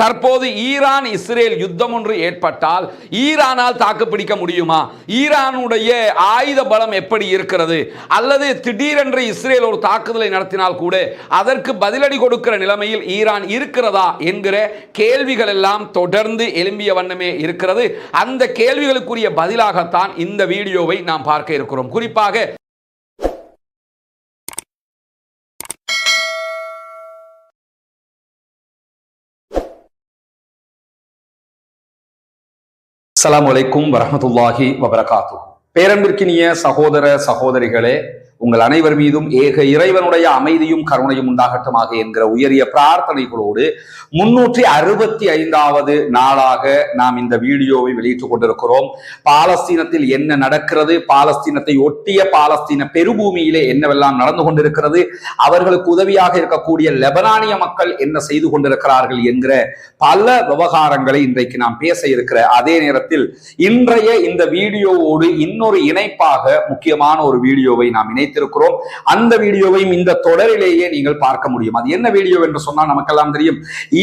தற்போது Iran Israel யுத்தம் ஒன்று ஏற்பட்டால் ஈரானால் தாக்குப்பிடிக்க முடியுமா? ஈரானுடைய ஆயுத பலம் எப்படி இருக்கிறது? அல்லது திடீரென்று இஸ்ரேல் ஒரு தாக்குதலை நடத்தினால் கூட அதற்கு பதிலடி கொடுக்கிற நிலைமையில் ஈரான் இருக்கிறதா என்கிற கேள்விகள் எல்லாம் தொடர்ந்து எழும்பிய வண்ணமே இருக்கிறது. அந்த கேள்விகளுக்குரிய பதிலாகத்தான் இந்த வீடியோவை நாம் பார்க்க இருக்கிறோம். குறிப்பாக அஸ்ஸலாமு அலைக்கும் வரமத்துல்லாஹி வபரகாத்து பேரன்பிற்கினிய சகோதர சகோதரிகளே உங்கள் அனைவர் மீதும் ஏக இறைவனுடைய அமைதியும் கருணையும் உண்டாகட்டுமாக என்கிற உயரிய பிரார்த்தனைகளோடு முன்னூற்றி அறுபத்தி ஐந்தாவது நாளாக நாம் இந்த வீடியோவை வெளியிட்டுக் கொண்டிருக்கிறோம். பாலஸ்தீனத்தில் என்ன நடக்கிறது? பாலஸ்தீனத்தை ஒட்டிய பாலஸ்தீன பெருபூமியிலே என்னவெல்லாம் நடந்து கொண்டிருக்கிறது? அவர்களுக்கு உதவியாக இருக்கக்கூடிய லெபனானிய மக்கள் என்ன செய்து கொண்டிருக்கிறார்கள் என்கிற பல விவகாரங்களை இன்றைக்கு நாம் பேச இருக்கிற அதே நேரத்தில் இன்றைய இந்த வீடியோவோடு இன்னொரு இணைப்பாக முக்கியமான ஒரு வீடியோவை நாம் வைத்திருக்கிறோம். அந்த வீடியோவையும் இந்த தொடரிலேயே நீங்கள் பார்க்க முடியும். அது என்ன வீடியோ என்று சொன்னால் நமக்கெல்லாம் தெரியும்.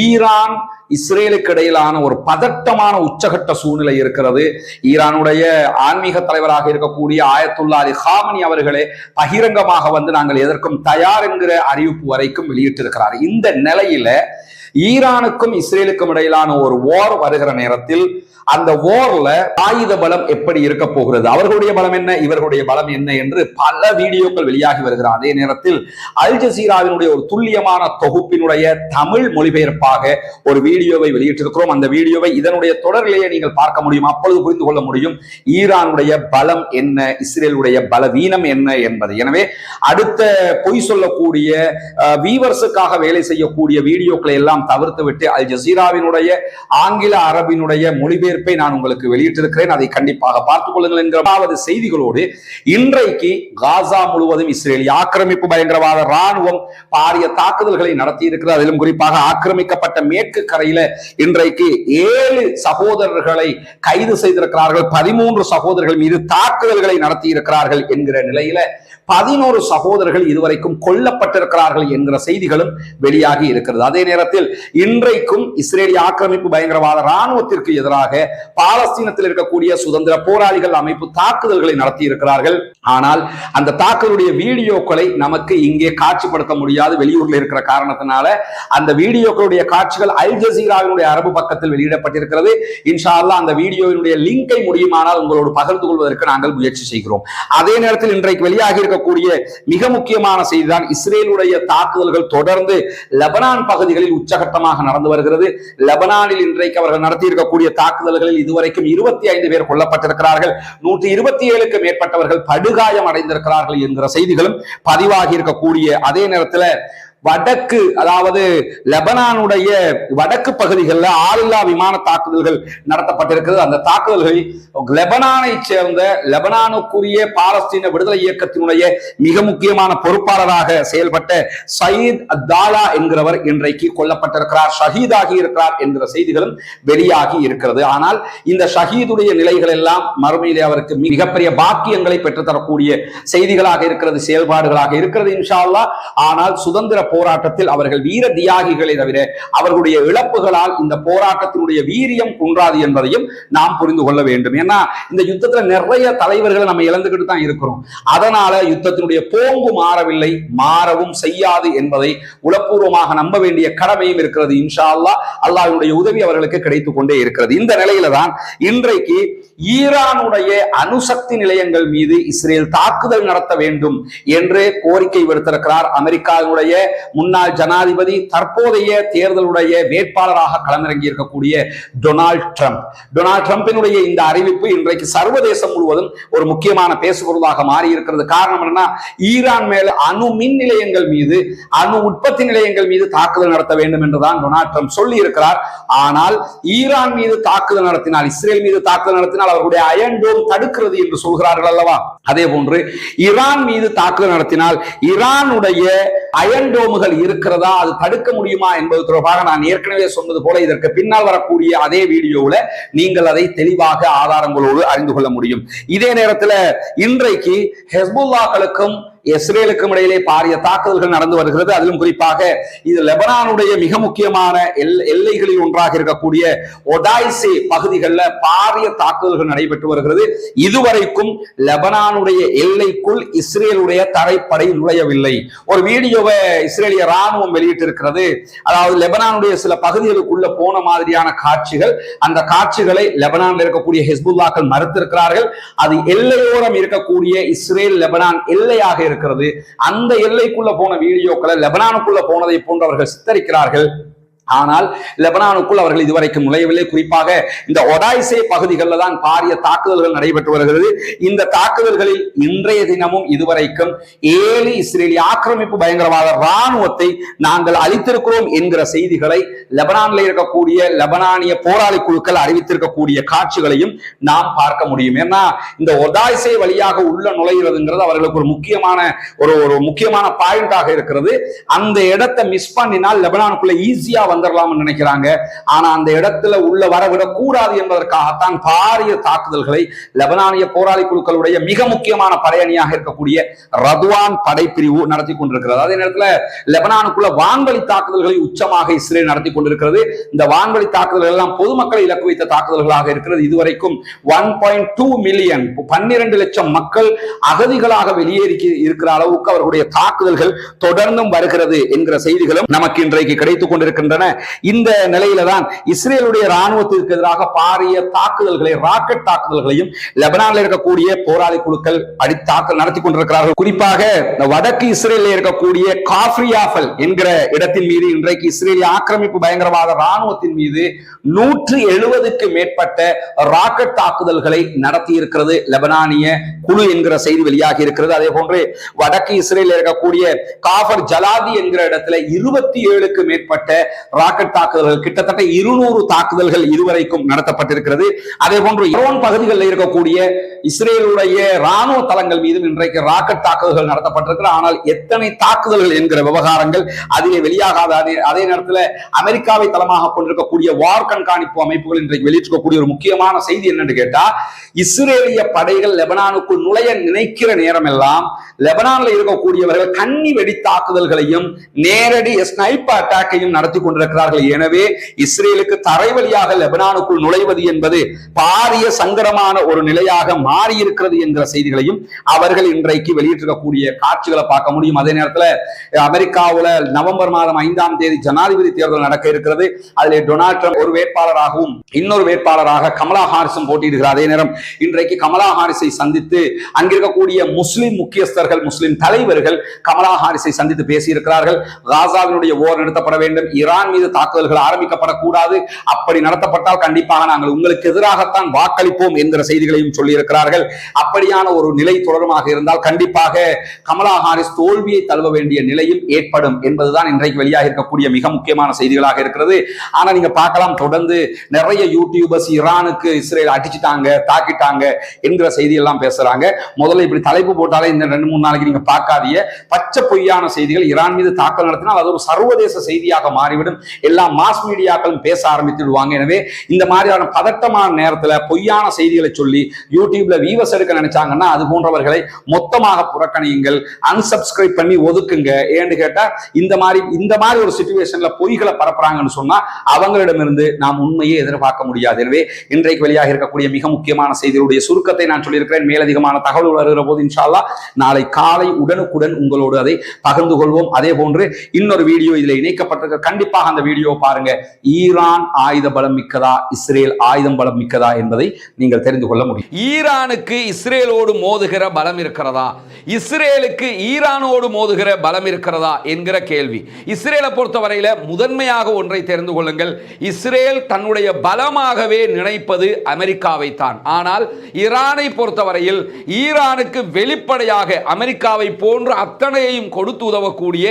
ஈரான் இஸ்ரேலுக்கு இடையிலான ஒரு பதட்டமான உச்சகட்ட சூழ்நிலை இருக்கிறது. ஈரானுடைய ஆன்மீக தலைவராக இருக்கக்கூடிய ஆயத்துல்லா அலி ஹாமனி அவர்களே பகிரங்கமாக வந்து நாங்கள் எதற்கும் தயார் என்கிற அறிவிப்பு வரைக்கும் வெளியிட்டிருக்கிறார். இந்த நிலையில ஈரானுக்கும் இஸ்ரேலுக்கும் இடையிலான ஒரு ஓர் வருகிற நேரத்தில் அந்த ஓர்ல ஆயுத பலம் எப்படி இருக்க போகிறது? அவர்களுடைய பலம் என்ன? இவர்களுடைய பலம் என்ன? என்று பல வீடியோக்கள் வெளியாகி வருகிற அதே நேரத்தில் அல் ஜசீராவினுடைய ஒரு துல்லியமான தொகுப்பினுடைய தமிழ் மொழிபெயர்ப்பாக ஒரு வீடியோவை வெளியிட்டிருக்கிறோம். அந்த வீடியோவை இதனுடைய தொடரிலேயே நீங்கள் பார்க்க முடியும். அப்பொழுது புரிந்து கொள்ள முடியும் ஈரானுடைய பலம் என்ன? இஸ்ரேலுடைய பலவீனம் என்ன என்பது. எனவே அடுத்த பொய் சொல்லக்கூடிய வீவர்ஸுக்காக வேலை செய்யக்கூடிய வீடியோக்களை எல்லாம் தவிர்த்து விட்டு அல் ஜசீராவினுடைய ஆங்கில அரபினுடைய மொழிபெயர்ப்பை நான் உங்களுக்கு வெளியிட்டிருக்கிறேன். அதை கண்டிப்பாக பார்த்துக் கொள்ளுங்கள் என்கிற செய்திகளோடு இன்றைக்கு காசா முழுவதும் இஸ்ரேலிய ஆக்கிரமிப்பு பயங்கரவாத ராணுவம் பாரிய தாக்குதல்களை நடத்தி இருக்கிறது அதிலும் குறிப்பாக ஆக்கிரமிக்கப்பட்ட மேற்கு கரையில இன்றைக்கு ஏழு சகோதரர்களை கைது செய்திருக்கிறார்கள். பதிமூன்று சகோதரர்கள் மீது தாக்குதல்களை நடத்தி இருக்கிறார்கள் என்கிற நிலையில பதினோரு சகோதரர்கள் இதுவரைக்கும் கொல்லப்பட்டிருக்கிறார்கள் என்கிற செய்திகளும் வெளியாகி இருக்கிறது. அதே நேரத்தில் இன்றைக்கும் இஸ்ரேலிய ஆக்கிரமிப்பு பயங்கரவாத ராணுவத்திற்கு எதிராக பாலஸ்தீனத்தில் இருக்கக்கூடிய சுதந்திர போராளிகள் அமைப்பு தாக்குதல்களை நடத்தி இருக்கிறார்கள் ஆனால் அந்த தாக்குதலுடைய வீடியோக்களை நமக்கு இங்கே காட்சிப்படுத்த முடியாது. வெளியூர்ல இருக்கிற காரணத்தினால அந்த வீடியோக்களுடைய காட்சிகள் அல் ஜசீராவினுடைய அரபு பக்கத்தில் வெளியிடப்பட்டிருக்கிறது. இன்ஷா அந்த வீடியோவினுடைய லிங்கை முடியுமானால் உங்களோடு பகிர்ந்து கொள்வதற்கு நாங்கள் முயற்சி செய்கிறோம். அதே நேரத்தில் இன்றைக்கு வெளியாகி இருக்கக்கூடிய மிக முக்கியமான செய்திதான் இஸ்ரேலுடைய தாக்குதல்கள் தொடர்ந்து லெபனான் பகுதிகளில் உச்சகட்டமாக நடந்து வருகிறது. லெபனானில் இன்றைக்கு அவர்கள் நடத்தி இருக்கக்கூடிய தாக்குதல்களில் இதுவரைக்கும் இருபத்தி ஐந்து பேர் கொல்லப்பட்டிருக்கிறார்கள். நூற்றி இருபத்தி ஏழுக்கு மேற்பட்டவர்கள் படுகாயம் அடைந்திருக்கிறார்கள் என்கிற செய்திகளும் பதிவாகி இருக்கக்கூடிய அதே நேரத்தில் வடக்கு அதாவது லெபனானுடைய வடக்கு பகுதிகளில் ஆளில்லா விமான தாக்குதல்கள் நடத்தப்பட்டிருக்கிறது. அந்த தாக்குதல்கள் லெபனானை சேர்ந்த லெபனானுக்குரிய பாலஸ்தீன விடுதலை இயக்கத்தினுடைய மிக முக்கியமான பொறுப்பாளராக செயல்பட்ட சயீத் அத்தாலா என்கிறவர் இன்றைக்கு கொல்லப்பட்டிருக்கிறார். ஷஹீதாகி இருக்கிறார் என்கிற செய்திகளும் வெளியாகி இருக்கிறது. ஆனால் இந்த ஷஹீதுடைய நிலைகள் எல்லாம் மறுமையிலே அவருக்கு மிகப்பெரிய பாக்கியங்களை பெற்றுத்தரக்கூடிய செய்திகளாக இருக்கிறது செயல்பாடுகளாக இருக்கிறது இன்ஷா அல்லா ஆனால் சுதந்திர போராட்டத்தில் அவர்கள் வீர தியாகிகளை தவிர அவர்களுடைய இழப்புகளால் இந்த போராட்டத்தினுடைய வீரியம் குன்றாது என்பதையும் நாம் புரிந்து கொள்ள வேண்டும். ஏன்னா இந்த யுத்தத்துல நிறைய தலைவர்களை நம்ம இழந்துகிட்டு தான் இருக்கிறோம். அதனால யுத்தத்தினுடைய போங்கு மாறவில்லை மாறவும் செய்யாது என்பதை உளப்பூர்வமாக நம்ப வேண்டிய கடமையும் இருக்கிறது. இன்ஷா அல்லாஹ் அல்லாஹினுடைய உதவி அவர்களுக்கு கிடைத்து கொண்டே இருக்கிறது. இந்த நிலையில தான் இன்றைக்கு ஈரானுடைய அணுசக்தி நிலையங்கள் மீது இஸ்ரேல் தாக்குதல் நடத்த வேண்டும் என்று கோரிக்கை விடுத்திருக்கிறார். அமெரிக்காவினுடைய முன்னாள் ஜனாதிபதி தற்போதைய தேர்தலுடைய வேட்பாளராக களமிறங்கி இருக்கக்கூடிய டொனால்ட் ட்ரம்ப். டொனால்ட் ட்ரம்பினுடைய இந்த அறிவிப்பு இன்றைக்கு சர்வதேசம் முழுவதும் ஒரு முக்கியமான பேசுபொருளாக மாறி இருக்கிறது காரணம் என்னன்னா ஈரான் மேல அணு மின் நிலையங்கள் மீது அணு உற்பத்தி நிலையங்கள் மீது தாக்குதல் நடத்த வேண்டும் என்றுதான் டொனால்ட் ட்ரம்ப் சொல்லி இருக்கிறார் ஆனால் ஈரான் மீது தாக்குதல் நடத்தினால் இஸ்ரேல் மீது தாக்குதல் நடத்தினால் அவர்களுடைய அயன் டோம் தடுக்கிறது என்று சொல்கிறார்கள் அல்லவா? அதே போன்று ஈரான் மீது தாக்குதல் நடத்தினால் ஈரானுடைய அயன் டோமுகள் இருக்கிறதா? அது தடுக்க முடியுமா என்பது தொடர்பாக நான் ஏற்கனவே சொன்னது போல இதற்கு பின்னால் வரக்கூடிய அதே வீடியோவில் நீங்கள் அதை தெளிவாக ஆதாரங்களோடு அறிந்து கொள்ள முடியும். இதே நேரத்தில் இன்றைக்கு ஹெஸ்புல்லாக்களுக்கும் இஸ்ரேலுக்கும் இடையிலே பாரிய தாக்குதல்கள் நடந்து வருகிறது. அதிலும் குறிப்பாக இது லெபனானுடைய மிக முக்கியமான எல்- எல்லைகளில் ஒன்றாக இருக்கக்கூடிய ஒடாய்சே பகுதிகளில் பாரிய தாக்குதல்கள் நடைபெற்று வருகிறது. இதுவரைக்கும் லெபனானுடைய எல்லைக்குள் இஸ்ரேலுடைய தரைப்படை நுழையவில்லை. ஒரு வீடியோவை இஸ்ரேலிய ராணுவம் வெளியிட்டிருக்கிறது. அதாவது லெபனானுடைய சில பகுதிகளுக்குள்ள போன மாதிரியான காட்சிகள் அந்த காட்சிகளை லெபனானில் இருக்கக்கூடிய ஹெஸ்புல்லாக்கள் மறுத்திருக்கிறார்கள். அது எல்லையோரம் இருக்கக்கூடிய இஸ்ரேல் லெபனான் எல்லையாக இருக்கிறது. அந்த எல்லைக்குள்ள போன வீடியோக்களை லெபனானுக்குள்ள போனதை போன்றவர்கள் சித்தரிக்கிறார்கள். ஆனால் லெபனானுக்குள் அவர்கள் இதுவரைக்கும் நுழையவில்லை. குறிப்பாக இந்த ஒடாய்சே பகுதிகளில் தான் பாரிய தாக்குதல்கள் நடைபெற்று வருகிறது. இந்த தாக்குதல்களில் இன்றைய தினமும் இதுவரைக்கும் ஏழு இஸ்ரேலிய ஆக்கிரமிப்பு பயங்கரவாத ராணுவத்தை நாங்கள் அளித்திருக்கிறோம் என்கிற செய்திகளை லெபனானில் இருக்கக்கூடிய லெபனானிய போராளி குழுக்கள் அறிவித்திருக்கக்கூடிய காட்சிகளையும் நாம் பார்க்க முடியும். ஏன்னா இந்த ஒடாய்சே வழியாக உள்ள நுழைகிறதுங்கிறது அவர்களுக்கு ஒரு முக்கியமான ஒரு ஒரு முக்கியமான பாயிண்டாக இருக்கிறது. அந்த இடத்தை மிஸ் பண்ணினால் லெபனானுக்குள்ள ஈஸியா வந்துடலாம்னு நினைக்கிறாங்க. ஆனா அந்த இடத்துல உள்ள வரவிடக் கூடாது என்பதற்காகத்தான் பாரிய தாக்குதல்களை லெபனானிய போராளி குழுக்களுடைய மிக முக்கியமான படையணியாக இருக்கக்கூடிய ரதுவான் படைப்பிரிவு நடத்தி கொண்டிருக்கிறது. அதே நேரத்தில் லெபனானுக்குள்ள வான்வழி தாக்குதல்களை உச்சமாக இஸ்ரேல் நடத்தி கொண்டிருக்கிறது. இந்த வான்வழி தாக்குதல்கள் எல்லாம் பொதுமக்களை இலக்கு வைத்த தாக்குதல்களாக இருக்கிறது. இதுவரைக்கும் ஒன் பாயிண்ட் டூ மில்லியன் பன்னிரண்டு லட்சம் மக்கள் அகதிகளாக வெளியேறி இருக்கிற அளவுக்கு அவர்களுடைய தாக்குதல்கள் தொடர்ந்தும் வருகிறது என்கிற செய்திகளும் நமக்கு இன்றைக்கு கிடைத்துக் கொண்டிருக்கின்றன. இந்த நிலையில தான் இஸ்ரேலுடைய ராணுவத்திற்கு எதிராக பாரிய தாக்குதல்களை ராக்கெட் தாக்குதல்களையும் லெபனானில் இருக்கக்கூடிய போராளி குழுக்கள் அடித்தாக்கல் நடத்தி கொண்டிருக்கிறார்கள். குறிப்பாக வடக்கு இஸ்ரேலில் இருக்கக்கூடிய காஃப்ரியாஃபல் என்கிற இடத்தின் மீது இன்றைக்கு இஸ்ரேலிய ஆக்கிரமிப்பு பயங்கரவாத ராணுவத்தின் மீது நூற்று எழுபதுக்கு மேற்பட்ட ராக்கெட் தாக்குதல்களை நடத்தி இருக்கிறது லெபனானிய குழு என்கிற செய்தி வெளியாகி இருக்கிறது. அதே போன்று வடக்கு இஸ்ரேலில் இருக்கக்கூடிய காஃபர் ஜலாதி என்கிற இடத்துல இருபத்தி ஏழுக்கு மேற்பட்ட ராக்கெட் தாக்குதல்கள் கிட்டத்தட்ட இருநூறு தாக்குதல்கள் இதுவரைக்கும் நடத்தப்பட்டிருக்கிறது. அதே போன்று இரோன் பகுதிகளில் இருக்கக்கூடிய இஸ்ரேலுடைய ராணுவ தளங்கள் மீதும் இன்றைக்கு ராக்கெட் தாக்குதல்கள் நடத்தப்பட்டிருக்கிறது. ஆனால் எத்தனை தாக்குதல்கள் என்கிற விவகாரங்கள் அதிலே வெளியாகாத அதே அதே நேரத்தில் அமெரிக்காவை தளமாக கொண்டிருக்கக்கூடிய வார் கண்காணிப்பு அமைப்புகள் இன்றைக்கு வெளியிட்டிருக்கக்கூடிய ஒரு முக்கியமான செய்தி என்னன்னு கேட்டா இஸ்ரேலிய படைகள் லெபனானுக்குள் நுழைய நினைக்கிற நேரம் எல்லாம் லெபனானில் இருக்கக்கூடியவர்கள் கன்னி வெடி தாக்குதல்களையும் நேரடி ஸ்னைப்பர் அட்டாக்கையும் நடத்தி கொண்டிருக்கிறார்கள் எனவே இஸ்ரேலுக்கு தரைவழியாக லெபனானுக்குள் நுழைவது என்பது பாரிய சங்கடமான ஒரு நிலையாக மாறி இருக்கிறது என்கிற செய்திகளையும் அவர்கள் இன்றைக்கு வெளியிட்டிருக்கக்கூடிய காட்சிகளை பார்க்க முடியும். அதே நேரத்தில் அமெரிக்காவில் நவம்பர் மாதம் ஐந்தாம் தேதி ஜனாதிபதி தேர்தல் நடக்க இருக்கிறது. அதில் டொனால்ட் ட்ரம்ப் ஒரு வேட்பாளராகவும் இன்னொரு வேட்பாளராக கமலா ஹாரிஸும் போட்டியிடுகிறார். அதே நேரம் இன்றைக்கு கமலா ஹாரிஸை சந்தித்து அங்கிருக்கக்கூடிய முஸ்லிம் முக்கியஸ்தர்கள் முஸ்லிம் தலைவர்கள் கமலா ஹாரிஸை சந்தித்து பேசியிருக்கிறார்கள். காசாவினுடைய ஓர் நிறுத்தப்பட வேண்டும். ஈரான் மீது தாக்குதல்கள் ஆரம்பிக்கப்படக்கூடாது. அப்படி நடத்தப்பட்டால் கண்டிப்பாக நாங்கள் உங்களுக்கு எதிராகத்தான் வாக்களிப்போம் என்கிற செய்திகளையும் சொல்லியிருக்கிறார்கள். அப்படியான ஒரு நிலை தொடருமாக இருந்தால் கண்டிப்பாக கமலா ஹாரிஸ் தோல்வியை தழுவ வேண்டிய நிலையும் ஏற்படும் என்பதுதான் இன்றைக்கு வெளியாக இருக்கக்கூடிய மிக முக்கியமான செய்திகளாக இருக்கிறது. ஆனா நீங்க பார்க்கலாம் தொடர்ந்து நிறைய யூடியூபர்ஸ் ஈரானுக்கு இஸ்ரேல் அடிச்சுட்டாங்க தாக்கிட்டாங்க என்கிற செய்தி எல்லாம் பேசுறாங்க. முதல்ல இப்படி தலைப்பு போட்டாலே இந்த ரெண்டு மூணு நாளைக்கு நீங்க பார்க்காதீங்க. பச்சை பொய்யான செய்திகள் ஈரான் மீது தாக்கல் நடத்தினால் அது ஒரு சர்வதேச செய்தியாக மாறிவிடும். எல்லா மாஸ் மீடியாக்களும் பேச ஆரம்பித்துடுவாங்க எனவே இந்த மாதிரியான பதட்டமான நேரத்தில் பொய்யான செய்திகளை சொல்லி யூடியூப்ல வீவஸ் எடுக்க நினைச்சாங்கன்னா அது போன்றவர்களை மொத்தமாக புறக்கணியுங்கள். அன்சப்ஸ்கிரைப் பண்ணி ஒதுக்குங்க. ஏன்னு கேட்டா இந்த மாதிரி இந்த மாதிரி ஒரு சுச்சுவேஷன்ல பொய்களை பரப்புறாங்கன்னு சொன்னா அவங்களிடமிருந்து நாம் உண்மையை எதிர்பார்க்க முடியாது. எனவே இன்றைக்கு வெளியாக இருக்கக்கூடிய மிக முக்கியமான செய்திகளுடைய சுருக்கத்தை நான் சொல்லியிருக்கிறேன். மேலதிகமான தகவல் வருகிற போது இன்ஷால்லா நாளை காலை உடனுக்குடன் உங்களோடு அதை பகிர்ந்து கொள்வோம். அதே போன்று இன்னொரு வீடியோ இதில் இணைக்கப்பட்டிருக்க கண்டிப்பாக கண்டிப்பாக அந்த வீடியோ பாருங்க. ஈரான் ஆயுத பலம் மிக்கதா? இஸ்ரேல் ஆயுதம் பலம் மிக்கதா? என்பதை நீங்கள் தெரிந்து கொள்ள முடியும். ஈரானுக்கு இஸ்ரேலோடு மோதுகிற பலம் இருக்கிறதா? இஸ்ரேலுக்கு ஈரானோடு மோதுகிற பலம் இருக்கிறதா? என்கிற கேள்வி. இஸ்ரேலை பொறுத்தவரையில் முதன்மையாக ஒன்றை தெரிந்து கொள்ளுங்கள். இஸ்ரேல் தன்னுடைய பலமாகவே நினைப்பது அமெரிக்காவை தான் ஆனால் ஈரானை பொறுத்தவரையில் ஈரானுக்கு வெளிப்படையாக அமெரிக்காவை போன்று அத்தனையையும் கொடுத்து உதவக்கூடிய